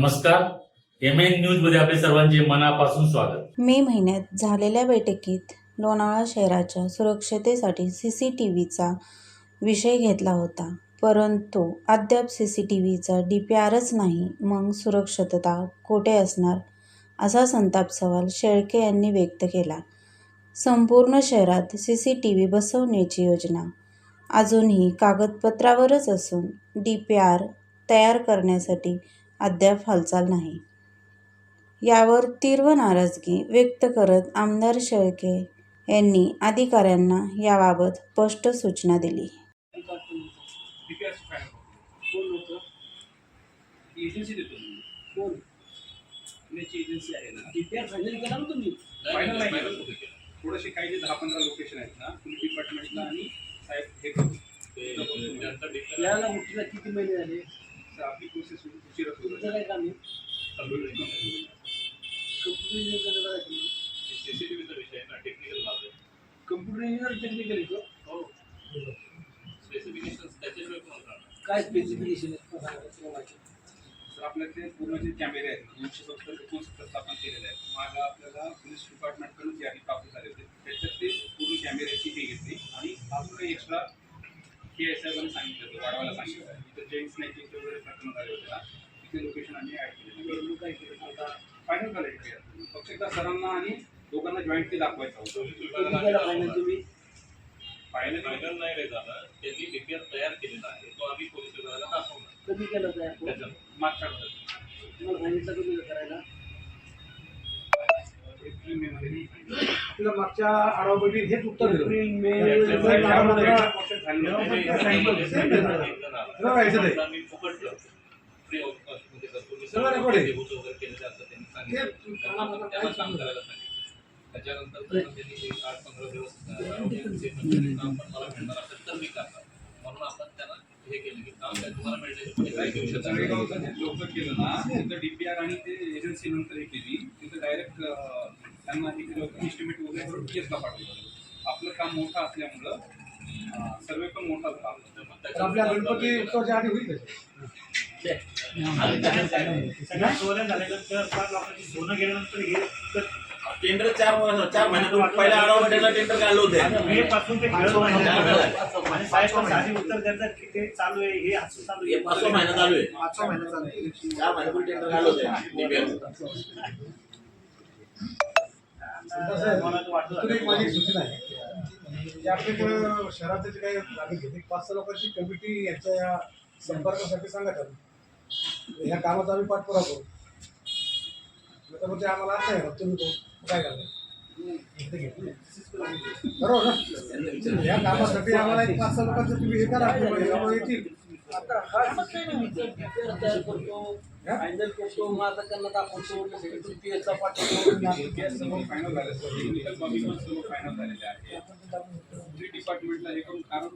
नमस्कार. M N न्यूजमध्ये आपले सर्वांचे मनापासून स्वागत. मे महिन्यात झालेल्या बैठकीत लोणावळा शहराच्या सुरक्षतेसाठी सी सी टी व्हीचा विषय घेतला होता. परंतु अद्याप सी सी टी व्हीचा डी पी आरच नाही मग सुरक्षितता कोठे असणार? असा संताप सवाल शेळके यांनी व्यक्त केला. संपूर्ण शहरात सी सी टी व्ही बसवण्याची योजना अजूनही कागदपत्रावरच असून डी पी आर तयार करण्यासाठी अद्याप हालचाल नाही यावर तीव्र नाराजगी व्यक्त करत आमदार शेळके यांनी अधिकाऱ्यांना याबाबत स्पष्ट सूचना दिली. थोडेसे काही जे दहा पंधरा लोकेशन आहेत ना पोलीस डिपार्टमेंटला आणि साहेब हे करू याला उठीला किती महिने झाले तर आपली प्रोसेस उशिरा सुरू तुमचं काय काम आहे आहे. कम्प्युटर इंजिनियर टेक्निकल येतो काय स्पेसिफिकेशन आहे? तर आपल्याकडे पूर्ण जे कॅमेरे आहेत दोनशे सत्तर एकोणसत्तर स्थापन केलेले आहेत मागं आपल्याला पोलीस डिपार्टमेंटकडून यादी प्राप्त झाले होते त्याच्यात ते पूर्ण कॅमेऱ्याची हे घेतली आणि अजून काही एक्स्ट्रा के एस आयने सांगितलं होतं वाढवायला सांगितलं तिथे जैन स्नॅचिंगचे वगैरे प्रकरण झाले होते ना. तिथे लोकेशन आम्ही ॲड केले काय केलं आता फायनल झालं आहे फक्त एकदा सरांना आणि दोघांना जॉईंटली दाखवायचं होतं. तुम्ही फायनल फायनल नाही रे झालं. त्यांनी डीपीआर तयार केलेला आहे. तो आम्ही पोलीस विभागाला दाखवणार. कधी केलं तयार? त्याच्यात मागच्या तुम्हाला सांगितलं कधी करायला? आपल्या मागच्या आढावाबैठकीत हेच उत्तर दिलं एप्रिल मे त्याला व्हायचं नाही. सगळं record आहे. त्याच्यानंतर त्यांनी एक आठ पंधरा दिवस म्हणजे मला असेल तर मी करणार म्हणून आपण त्यांना हे केलं की काम काय तुम्हाला मिळण्याचे काय घेऊ शकत लोकं केलं ना तिथं डीपीआर आणि ते एजन्सी नंतर हे केली तिथं डायरेक्ट त्यांना होतं इस्टिमेट वगैरे करून केसला पाठवलं. आपलं काम मोठं असल्यामुळं सर्वे पण मोठा झाला. आपल्या गणपती उत्सवाच्या आधी होईल सोनं गेल्यानंतर हे टेंडर चार वर्ष- चार महिन्यात पहिल्या आढावा टेंडर काढलं होते मे पासून ते साधी उत्तर देतात की ते चालू आहे हे असं चालू हे पाच सहा महिना चालू आहे. पाचवा महिना चालू आहे. चार महिन्यापूर्वी टेंडर काढलं होते माझी सूचना आहे. म्हणजे जे काही लागेल घेते पाच सहा लोकांची कमिटी यांच्या या संपर्कासाठी सांगा आम्ही ह्या कामाचा आम्ही पाठपुरा करू. नाही तर मग ते आम्हाला आता आहे तुम्ही तो काय करणार? बरोबर ना? या कामासाठी आम्हाला एक पाच सहा लोकांचं तुम्ही हे करा येतील. आता हा तयार करतो फायनल करतो मग आता त्यांना दाखवतो फायनल झाले टेक्निकल सर्व फायनल झालेले आहे डिपार्टमेंटला हे करून कारण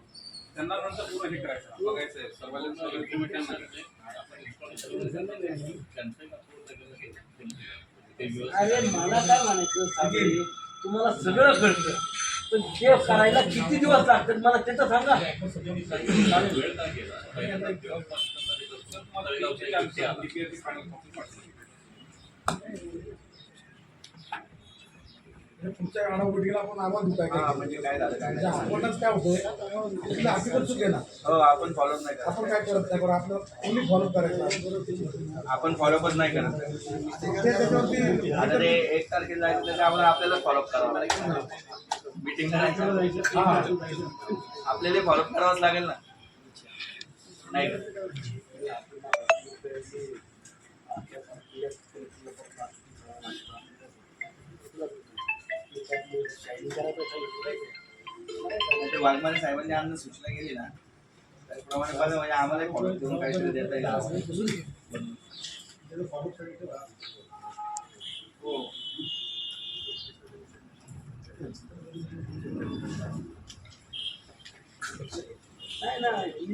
त्यांना नंतर पूर्ण हे करायचं बघायचं आहे. सर्वांना अरे मला काय म्हणायचं? तुम्हाला सगळं कळतं. पण ते करायला किती दिवस लागतात? मला त्याचं सांगा. हे आपण आवाज काय म्हणजे काय झालं काय म्हणजे आपणच काय होतंय? तिथलं हकीकत चूक आहे ना? हो आपण फॉलो नाही करत. आपण काय करत नाही? बरं आपलं कोणी फॉलो करायचं आपण फॉलोअपच नाही करत. ते त्याच्यावरती आता ते एक तारखेला जायचं आपल्याला फॉलोअप करावं लागेल. मीटिंग करायचं. आपल्याला फॉलोअप करावाच लागेल ना. नाही का? वाघमारे साहेबांनी आम्हाला सूचना केली ना त्याप्रमाणे बघा म्हणजे आम्हाला फॉलो करून काहीतरी देता येईल हो नाही नाही मी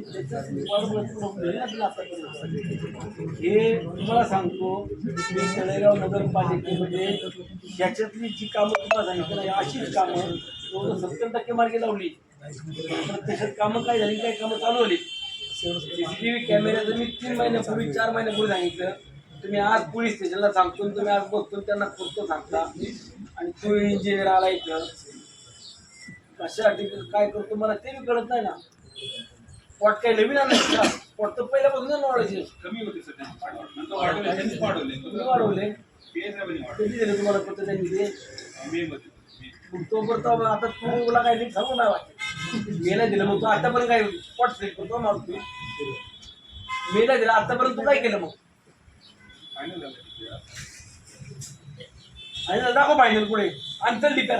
त्याच्याच निवारणाचं problem आहे ना आतापर्यंत. हे तुम्हाला सांगतो मी तळेगाव नगरपालिकेमध्ये याच्यातली जी कामं तुम्हाला सांगितलं ना अशीच कामं जवळजवळ सत्तर टक्के मार्गे लावली. प्रत्यक्षात कामं काय झाली काय कामं चालू टी व्ही कॅमेऱ्याचं मी तीन महिन्यापूर्वी चार महिन्यापूर्वी सांगितलं तुम्ही आज पोलीस स्टेशनला सांगतो आणि तुम्ही आज बघतो त्यांना पुरतो सांगता आणि तो इंजिनियर आला इथं. कशासाठी काय करतो मला ते बी कळत नाही ना. पोट काही नवीन आणायचं का? पोट तर पहिल्यापासून वाढवायचे कमी होते सध्या. नंतर वाढवले. त्यांनीच वाढवले. तुम्ही वाढवले. पी साहेबांनी कधी दिले तुम्हाला पत्र त्यांनी ते मे मध्ये. मग तोपर्यंत आता तू तुला नीट सांगू नाही वाटत. मेला दिलं. मग तू आतापर्यंत काय पोट सिलेक्ट करतो मागतो मेला दिला. आतापर्यंत तू काय केलं मग? फायनल झालं. आणि दाखव फायनल पुढे. आणि चल लिपर